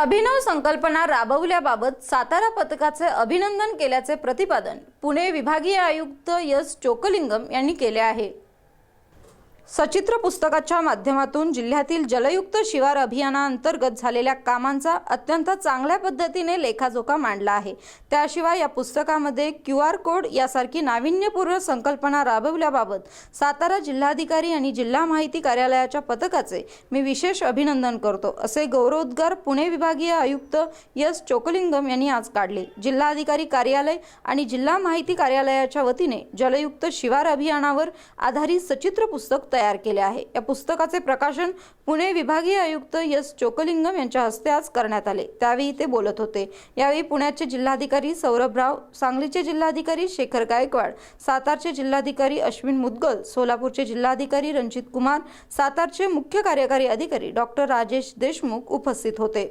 अभिनव संकल्पना राबवल्याबाबत सातारा पथकाचे अभिनंदन केल्याचे प्रतिपादन पुणे विभागीय आयुक्त यस चोकलिंगम यांनी केले आहे. सचित्र पुस्तकाच्या माध्यमातून जिल्ह्यातील जलयुक्त शिवार अभियानाअंतर्गत झालेल्या कामांचा अत्यंत चांगल्या पद्धतीने लेखाजोखा मांडला आहे. त्याशिवाय या पुस्तकामध्ये क्यू आर कोड यासारखी नाविन्यपूर्ण संकल्पना राबवल्याबाबत सातारा जिल्हाधिकारी आणि जिल्हा माहिती कार्यालयाच्या पथकाचे मी विशेष अभिनंदन करतो असे गौरवोद्गार पुणे विभागीय आयुक्त यस चोकलिंगम यांनी आज काढले. जिल्हाधिकारी कार्यालय आणि जिल्हा माहिती कार्यालयाच्या वतीने जलयुक्त शिवार अभियानावर आधारित सचित्र पुस्तक तयार तयार केले आहे. या पुस्तकाचे प्रकाशन पुणे विभागीय आयुक्त यस चोकलिंगम यांच्या हस्ते आज करण्यात आले. त्यावेळी ते बोलत होते. यावेळी पुण्याचे जिल्हाधिकारी सौरभ राव सांगलीचे जिल्हाधिकारी शेखर गायकवाड सातारचे जिल्हाधिकारी अश्विन मुदगल सोलापूरचे जिल्हाधिकारी रणजित कुमार सातारचे मुख्य कार्यकारी अधिकारी डॉक्टर राजेश देशमुख उपस्थित होते.